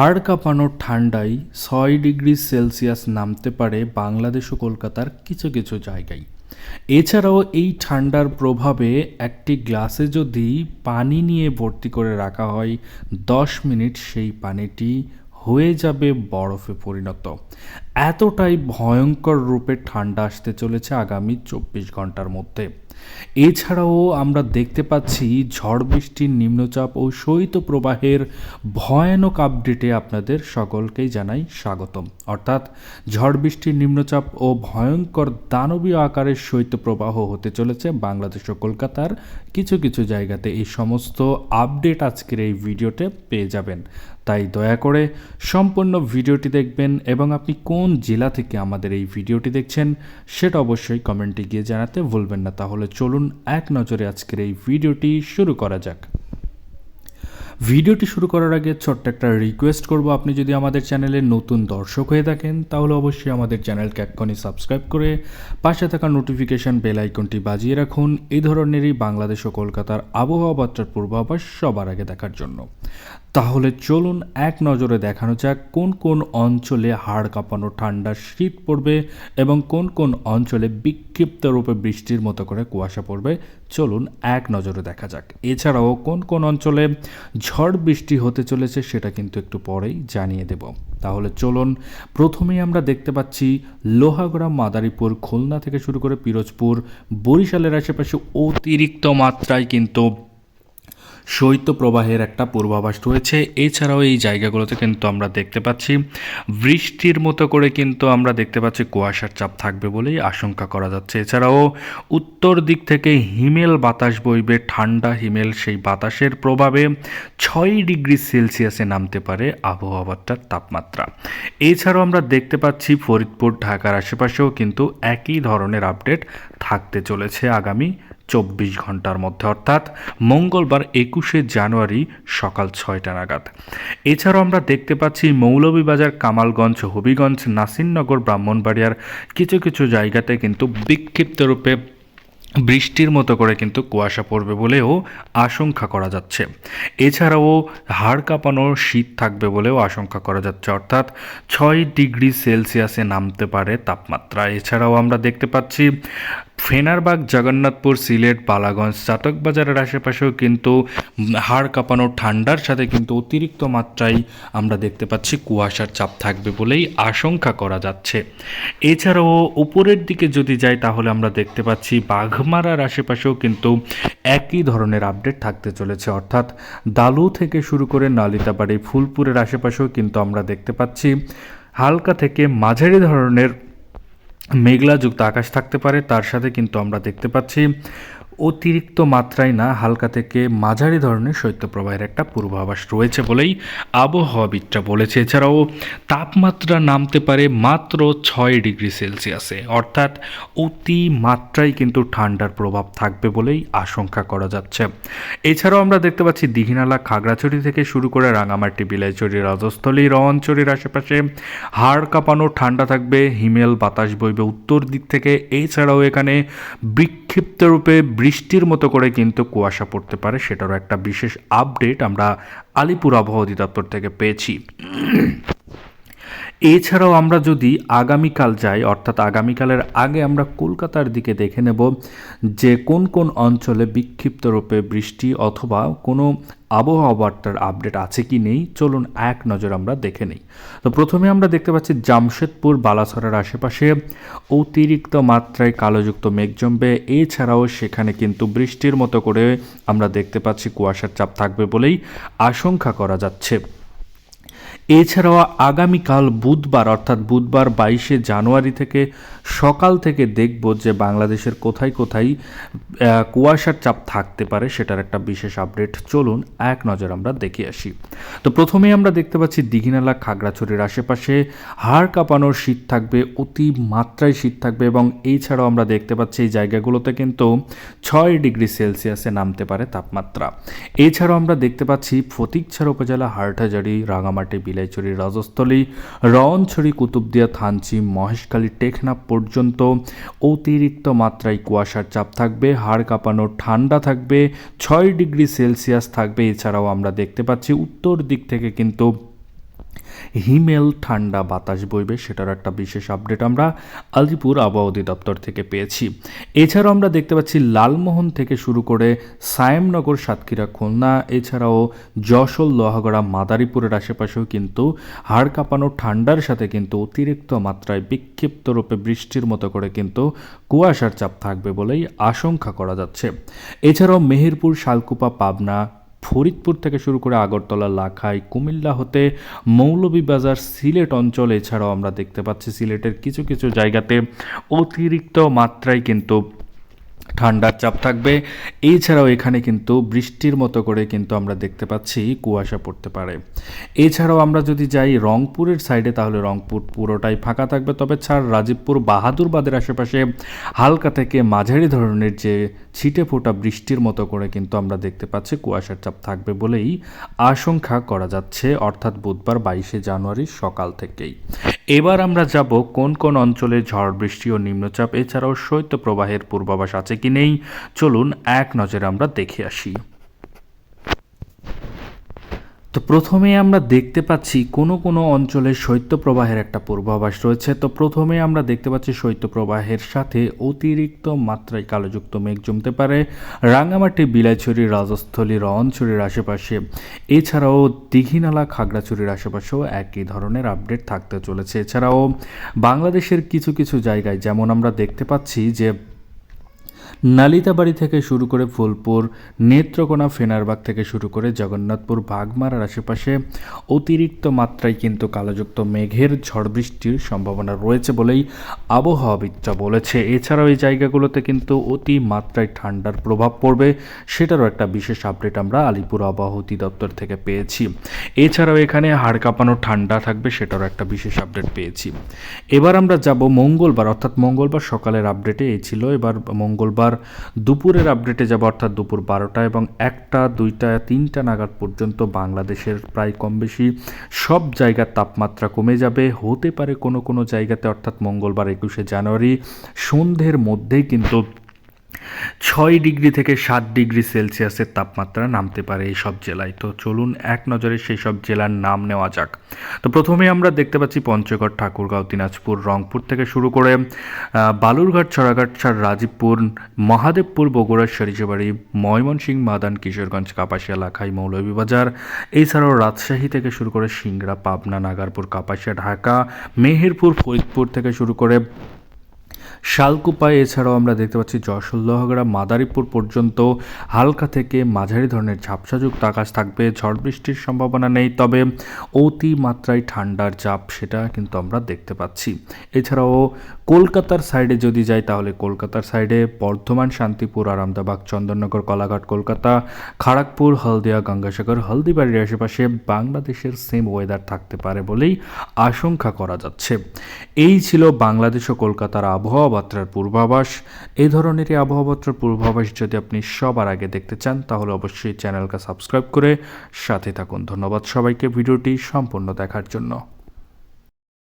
হাড় কাঁপানো ঠান্ডায় ছয় ডিগ্রি সেলসিয়াস নামতে পারে বাংলাদেশ ও কলকাতার কিছু কিছু জায়গায়। এছাড়াও এই ঠান্ডার প্রভাবে একটি গ্লাসে যদি পানি নিয়ে ভর্তি করে রাখা হয়, দশ মিনিট সেই পানিটি হয়ে যাবে বরফে পরিণত। এতটাই ভয়ঙ্কর রূপে ঠান্ডা আসতে চলেছে আগামী চব্বিশ ঘণ্টার মধ্যে। এছাড়াও আমরা দেখতে পাচ্ছি ঝড় বৃষ্টির নিম্নচাপ ও শৈত্যপ্রবাহের ভয়ানক আপডেটে আপনাদের সকলকেই জানাই স্বাগতম। অর্থাৎ ঝড় বৃষ্টির নিম্নচাপ ও ভয়ঙ্কর দানবীয় আকারের শৈত্যপ্রবাহ হতে চলেছে বাংলাদেশ ও কলকাতার কিছু কিছু জায়গাতে। এই সমস্ত আপডেট আজকের এই ভিডিওতে পেয়ে যাবেন। তাই দয়া করে সম্পূর্ণ ভিডিওটি দেখবেন এবং আপনি কোন জেলা থেকে আমাদের এই ভিডিওটি দেখছেন সেটা অবশ্যই কমেন্টে গিয়ে জানাতে ভুলবেন না। তাহলে চলুন এক নজরে আজকের এই ভিডিওটি শুরু করা যাক। ভিডিওটি শুরু করার আগে ছোট্ট একটা রিকোয়েস্ট করব। আপনি যদি আমাদের চ্যানেলে নতুন দর্শক হয়ে থাকেন, তাহলে অবশ্যই আমাদের চ্যানেলকে এক্ষুনি সাবস্ক্রাইব করে পাশে থাকা নোটিফিকেশান বেল আইকনটি বাজিয়ে রাখুন। এই ধরনেরই বাংলাদেশ ও কলকাতার আবহাওয়া বার্তার পূর্বাভাস সবার আগে দেখার জন্য। তাহলে চলুন এক নজরে দেখানো যাক, কোন কোন অঞ্চলে হাড় কাঁপানো ঠান্ডা শীত পড়বে এবং কোন কোন অঞ্চলে বিক্ষিপ্ত রূপে বৃষ্টির মতো করে কুয়াশা পড়বে। চলুন এক নজরে দেখা যাক। এছাড়াও কোন কোন অঞ্চলে ঝড় বৃষ্টি হতে চলেছে সেটা কিন্তু একটু পরেই জানিয়ে দেব। তাহলে চলুন, প্রথমেই আমরা দেখতে পাচ্ছি লোহাগড়া মাদারীপুর খুলনা থেকে শুরু করে পিরোজপুর, বরিশালের আশেপাশে অতিরিক্ত মাত্রায় কিন্তু শৈত্যপ্রবাহের একটা পূর্বাভাস রয়েছে। এছাড়াও এই জায়গাগুলোতে কিন্তু আমরা দেখতে পাচ্ছি, বৃষ্টির মতো করে কিন্তু আমরা দেখতে পাচ্ছি কুয়াশার চাপ থাকবে বলেই আশঙ্কা করা যাচ্ছে। এছাড়াও উত্তর দিক থেকে হিমেল বাতাস বইবে, ঠান্ডা হিমেল সেই বাতাসের প্রভাবে ছয় ডিগ্রি সেলসিয়াসে নামতে পারে আবহাওয়াটার তাপমাত্রা। এছাড়াও আমরা দেখতে পাচ্ছি ফরিদপুর, ঢাকার আশেপাশেও কিন্তু একই ধরনের আপডেট থাকতে চলেছে আগামী চব্বিশ ঘণ্টার মধ্যে, অর্থাৎ মঙ্গলবার একুশে জানুয়ারি সকাল ছয়টা নাগাদ। এছাড়াও আমরা দেখতে পাচ্ছি মৌলভীবাজার, কামালগঞ্জ, হবিগঞ্জ, নাসিরনগর, ব্রাহ্মণবাড়িয়ার কিছু কিছু জায়গাতে কিন্তু বিক্ষিপ্ত রূপে বৃষ্টির মতো করে কিন্তু কুয়াশা পড়বে বলেও আশঙ্কা করা যাচ্ছে। এছাড়াও হাড় কাঁপানো শীত থাকবে বলেও আশঙ্কা করা যাচ্ছে, অর্থাৎ ছয় ডিগ্রি সেলসিয়াসে নামতে পারে তাপমাত্রা। এছাড়াও আমরা দেখতে পাচ্ছি ফেনারবাগ, জগন্নাথপুর, সিলেট, পালাগঞ্জ, চাতকবাজারের আশেপাশেও কিন্তু হাড় কাঁপানো ঠান্ডার সাথে কিন্তু অতিরিক্ত মাত্রায় আমরা দেখতে পাচ্ছি কুয়াশার চাপ থাকবে বলেই আশঙ্কা করা যাচ্ছে। এছাড়াও উপরের দিকে যদি যাই তাহলে আমরা দেখতে পাচ্ছি বাঘমারার আশেপাশেও কিন্তু একই ধরনের আপডেট থাকতে চলেছে। অর্থাৎ দালু থেকে শুরু করে নালিতাবাড়ি, ফুলপুরের আশেপাশেও কিন্তু আমরা দেখতে পাচ্ছি হালকা থেকে মাঝারি ধরনের মেঘলাযুক্ত আকাশ থাকতে পারে তার সাথে কিন্তু আমরা দেখতে পাচ্ছি অতিরিক্ত মাত্রায় না, হালকা থেকে মাঝারি ধরনের শৈত্যপ্রবাহের একটা পূর্বাভাস রয়েছে বলেই আবহাওয়াবিদরা বলেছে। এছাড়াও তাপমাত্রা নামতে পারে মাত্র ছয় ডিগ্রি সেলসিয়াসে। অর্থাৎ অতি মাত্রায় কিন্তু ঠান্ডার প্রভাব থাকবে বলেই আশঙ্কা করা যাচ্ছে। এছাড়াও আমরা দেখতে পাচ্ছি দীঘিনালা, খাগড়াছড়ি থেকে শুরু করে রাঙামাটি বিলাইচড়ি রাজস্থলী রওয়াঞ্চড়ির আশেপাশে হাড় কাঁপানো ঠান্ডা থাকবে, হিমেল বাতাস বইবে উত্তর দিক থেকে। এছাড়াও এখানে বিক্ষিপ্ত রূপে বৃষ্টির মতো করে কিন্তু কুয়াশা পড়তে পারে, সেটারও একটা বিশেষ আপডেট আমরা আলিপুর আবহাওয়া অধিদপ্তর থেকে পেয়েছি। এছাড়াও আমরা যদি আগামীকাল যাই, অর্থাৎ আগামীকালের আগে আমরা কলকাতার দিকে দেখে নেব যে কোন কোন অঞ্চলে বিক্ষিপ্ত রূপে বৃষ্টি অথবা কোনো আবহাওয়া বার্তার আপডেট আছে কি নেই, চলুন এক নজর আমরা দেখে নিই। তো প্রথমে আমরা দেখতে পাচ্ছি জামশেদপুর বালাসরের আশেপাশে অতিরিক্ত মাত্রায় কালোযুক্ত মেঘ জমবে। এছাড়াও সেখানে কিন্তু বৃষ্টির মতো করে আমরা দেখতে পাচ্ছি কুয়াশার চাপ থাকবে বলেই আশঙ্কা করা যাচ্ছে। এছাড়াও আগামীকাল বুধবার, অর্থাৎ বুধবার বাইশে জানুয়ারি থেকে সকাল থেকে দেখব যে বাংলাদেশের কোথায় কোথায় কুয়াশার চাপ থাকতে পারে সেটার একটা বিশেষ আপডেট। চলুন এক নজর আমরা দেখে আসি। তো প্রথমেই আমরা দেখতে পাচ্ছি দিঘিনালা, খাগড়াছড়ির আশেপাশে হাড় কাঁপানোর শীত থাকবে, অতি মাত্রায় শীত থাকবে এবং এছাড়াও আমরা দেখতে পাচ্ছি এই জায়গাগুলোতে কিন্তু ছয় ডিগ্রি সেলসিয়াসে নামতে পারে তাপমাত্রা। এছাড়াও আমরা দেখতে পাচ্ছি ফতিকছড়া উপজেলা, হাটহাজারি, রাঙামাটি বিলাইছড়ি রাজস্থলী, রওনছড়ি, কুতুবদিয়া, থানচি, মহেশখালী, টেকনাফ পর্যন্ত অতিরিক্ত মাত্রায় কুয়াশার চাপ থাকবে, হাড় কাঁপানো ঠান্ডা থাকবে, ছয় ডিগ্রি সেলসিয়াস থাকবে। এছাড়াও আমরা দেখতে পাচ্ছি উত্তর দিক থেকে কিন্তু হিমেল ঠান্ডা বাতাস বইবে, সেটার একটা বিশেষ আপডেট আমরা আলিপুর আবহাওয়া অধিদপ্তর থেকে পেয়েছি। এছাড়াও আমরা দেখতে পাচ্ছি লালমোহন থেকে শুরু করে সায়েমনগর, সাতক্ষীরা, খুলনা, এছাড়াও যশোর, লোহাগড়া, মাদারীপুরের আশেপাশেও কিন্তু হাড় কাঁপানো, ঠান্ডার সাথে কিন্তু অতিরিক্ত মাত্রায় বিক্ষিপ্ত রূপে বৃষ্টির মতো করে কিন্তু কুয়াশার চাপ থাকবে বলেই আশঙ্কা করা যাচ্ছে। এছাড়াও মেহেরপুর, শালকুপা, পাবনা ফরিদপুর থেকে শুরু করে আগরতলা, লাখাই, কুমিল্লা হতে মৌলভীবাজার সিলেট অঞ্চল, এছাড়াও আমরা দেখতে পাচ্ছি সিলেটের কিছু কিছু জায়গাতে অতিরিক্ত মাত্রায় কিন্তু ঠান্ডার চাপ থাকবে। এছাড়াও এখানে কিন্তু বৃষ্টির মতো করে কিন্তু আমরা দেখতে পাচ্ছি কুয়াশা পড়তে পারে। এছাড়াও আমরা যদি যাই রংপুরের সাইডে, তাহলে রংপুর পুরোটাই ফাঁকা থাকবে। তবে ছাড়, রাজীবপুর, বাহাদুরবাদের আশেপাশে হালকা থেকে মাঝারি ধরনের যে ছিটে ফোটা বৃষ্টির মতো করে কিন্তু আমরা দেখতে পাচ্ছি কুয়াশার চাপ থাকবে বলেই আশঙ্কা করা যাচ্ছে, অর্থাৎ বুধবার বাইশে জানুয়ারি সকাল থেকেই। এবার আমরা যাব কোন কোন অঞ্চলে ঝড় বৃষ্টি ও নিম্নচাপ। এছাড়াও শৈত্যপ্রবাহের পূর্বাভাস আছে কি নেই? চলুন এক নজরে আমরা দেখে আসি। তো প্রথমে আমরা দেখতে পাচ্ছি কোনো কোনো অঞ্চলে শৈত্যপ্রবাহের একটা পূর্বাভাস রয়েছে। তো প্রথমে আমরা দেখতে পাচ্ছি শৈত্যপ্রবাহের সাথে অতিরিক্ত মাত্রায় কালোযুক্ত মেঘ জমতে পারে। রাঙামাটি, বিলাইছড়ি, রাজস্থলী রওনছড়ির আশেপাশে। এছাড়াও দীঘিনালা, খাগড়াছড়ির আশেপাশেও একই ধরনের আপডেট থাকতে চলেছে। এছাড়াও বাংলাদেশের কিছু কিছু জায়গায় যেমন আমরা দেখতে পাচ্ছি যে নালিতাবাড়ি থেকে শুরু করে ফুলপুর, নেত্রকোনা, ফেনারবাগ থেকে শুরু করে জগন্নাথপুর, বাগমারার আশেপাশে অতিরিক্ত মাত্রায় কিন্তু কালোযুক্ত মেঘের ঝড় বৃষ্টির সম্ভাবনা রয়েছে বলেই আবহাওয়াবিদরা বলেছে। এছাড়াও এই জায়গাগুলোতে কিন্তু অতি মাত্রায় ঠান্ডার প্রভাব পড়বে, সেটারও একটা বিশেষ আপডেট আমরা আলিপুর আবহাওয়া অধিদপ্তর থেকে পেয়েছি। এছাড়াও এখানে হাড় কাঁপানো ঠান্ডা থাকবে, সেটারও একটা বিশেষ আপডেট পেয়েছি। এবার আমরা যাব মঙ্গলবার, অর্থাৎ মঙ্গলবার সকালের আপডেটে এই ছিল। এবার মঙ্গলবার দুপুরের আপডেটে যাব অর্থাৎ দুপুর বারোটা এবং একটা, দুইটা, তিনটা নাগাদ পর্যন্ত বাংলাদেশের প্রায় কম বেশি সব জায়গার তাপমাত্রা কমে যাবে। হতে পারে কোনো কোনো জায়গাতে অর্থাৎ মঙ্গলবার একুশে জানুয়ারি, সন্ধ্যের মধ্যেই কিন্তু ছয় ডিগ্রি থেকে সাত ডিগ্রি সেলসিয়াসের তাপমাত্রা নামতে পারে এই সব জেলায়। তো চলুন এক নজরে সেই সব জেলার নাম নেওয়া যাক। তো প্রথমে আমরা দেখতে পাচ্ছি পঞ্চগড়, ঠাকুরগাঁও, দিনাজপুর, রংপুর থেকে শুরু করে বালুরঘাট, ছড়াঘাট ছাড় রাজীবপুর, মহাদেবপুর, বগুড়া সরিষাবাড়ি ময়মনসিংহ, মাদান, কিশোরগঞ্জ, কাপাসিয়া, লাখাই, মৌলভীবাজার, এছাড়াও রাজশাহী থেকে শুরু করে সিংড়া পাবনা, নাগারপুর, কাপাসিয়া, ঢাকা, মেহেরপুর, ফরিদপুর থেকে শুরু করে শালকুপায়, এছাড়াও আমরা দেখতে পাচ্ছি যশোর লোহাগড়া মাদারীপুর পর্যন্ত হালকা থেকে মাঝারি ধরনের ঝাপসাযুক্ত আকাশ থাকবে। ঝড় বৃষ্টির সম্ভাবনা নেই, তবে অতি মাত্রায় ঠান্ডার চাপ সেটা কিন্তু আমরা দেখতে পাচ্ছি। এছাড়াও কলকাতার সাইডে যদি যাই, তাহলে কলকাতার সাইডে বর্ধমান, শান্তিপুর আরামদাবাগ চন্দননগর, কলাঘাট, কলকাতা, খড়গপুর, হলদিয়া, গঙ্গাসাগর, হলদিবাড়ির আশেপাশে বাংলাদেশের সেম ওয়েদার থাকতে পারে বলেই আশঙ্কা করা যাচ্ছে। এই ছিল বাংলাদেশ ও কলকাতার আবহাওয়া বার্তার পূর্বাভাস। এই ধরনেরই আবহাওয়াত্রার পূর্বাভাস যদি আপনি সবার আগে দেখতে চান, তাহলে অবশ্যই চ্যানেলকে সাবস্ক্রাইব করে সাথে থাকুন। ধন্যবাদ সবাইকে ভিডিওটি সম্পূর্ণ দেখার জন্য।